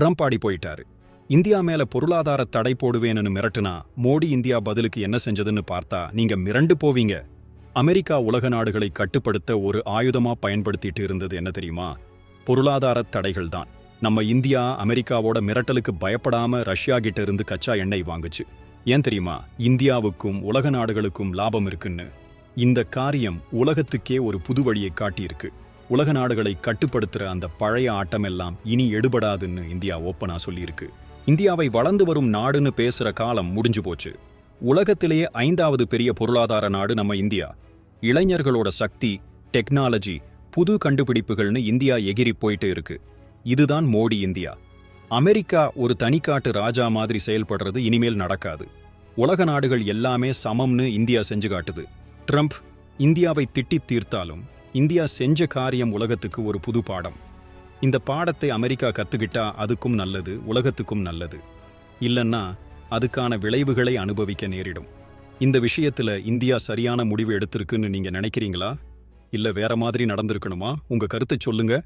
Trump ஆடி போயிட்டாரு. India மேல பொருளாதார தடை போடுவேன்னு மிரட்டுனா மோடி இந்தியா பதிலுக்கு என்ன செஞ்சதுன்னு பார்த்தா நீங்க மிரண்டு போவீங்க. அமெரிக்கா உலக நாடுகளை கட்டுப்படுத்த ஒரு ஆயுதமா பயன்படுத்திட்டு இருந்தது என்ன தெரியுமா? பொருளாதார தடைகள் தான். நம்ம இந்தியா அமெரிக்காவோட மிரட்டலுக்கு பயப்படாம ரஷ்யா கிட்ட இருந்து கச்சா எண்ணெய் வாங்குச்சு. ஏன் தெரியுமா? இந்தியாவுக்கும் உலக நாடுகளுக்கும் லாபம் இருக்குன்னு. இந்த காரியம் உலகத்துக்கே ஒரு புது வழியை காட்டியிருக்கு. உலக நாடுகளை கட்டுப்படுத்துற அந்த பழைய ஆட்டமெல்லாம் இனி எடுபடாதுன்னு இந்தியா ஓப்பனாக சொல்லியிருக்கு. இந்தியாவை வளர்ந்து வரும் நாடுன்னு பேசுற காலம் முடிஞ்சு போச்சு. உலகத்திலேயே ஐந்தாவது பெரிய பொருளாதார நாடு நம்ம இந்தியா. இளைஞர்களோட சக்தி டெக்னாலஜி புது கண்டுபிடிப்புகள்னு இந்தியா எகிரி போயிட்டு இருக்கு. இதுதான் மோடி இந்தியா. அமெரிக்கா ஒரு தனிக்காட்டு ராஜா மாதிரி செயல்படுறது இனிமேல் நடக்காது. உலக நாடுகள் எல்லாமே சமம்னு இந்தியா செஞ்சு காட்டுது. ட்ரம்ப் இந்தியாவை திட்டி தீர்த்தாலும் இந்தியா செஞ்ச காரியம் உலகத்துக்கு ஒரு புது பாடம். இந்த பாடத்தை அமெரிக்கா கத்துக்கிட்டா அதுக்கும் நல்லது உலகத்துக்கும் நல்லது. இல்லன்னா அதுக்கான விளைவுகளை அனுபவிக்க நேரிடும். இந்த விஷயத்துல இந்தியா சரியான முடிவு எடுத்திருக்குன்னு நீங்க நினைக்கிறீங்களா? இல்ல வேற மாதிரி நடந்திருக்கணுமா? உங்க கருத்தை சொல்லுங்க.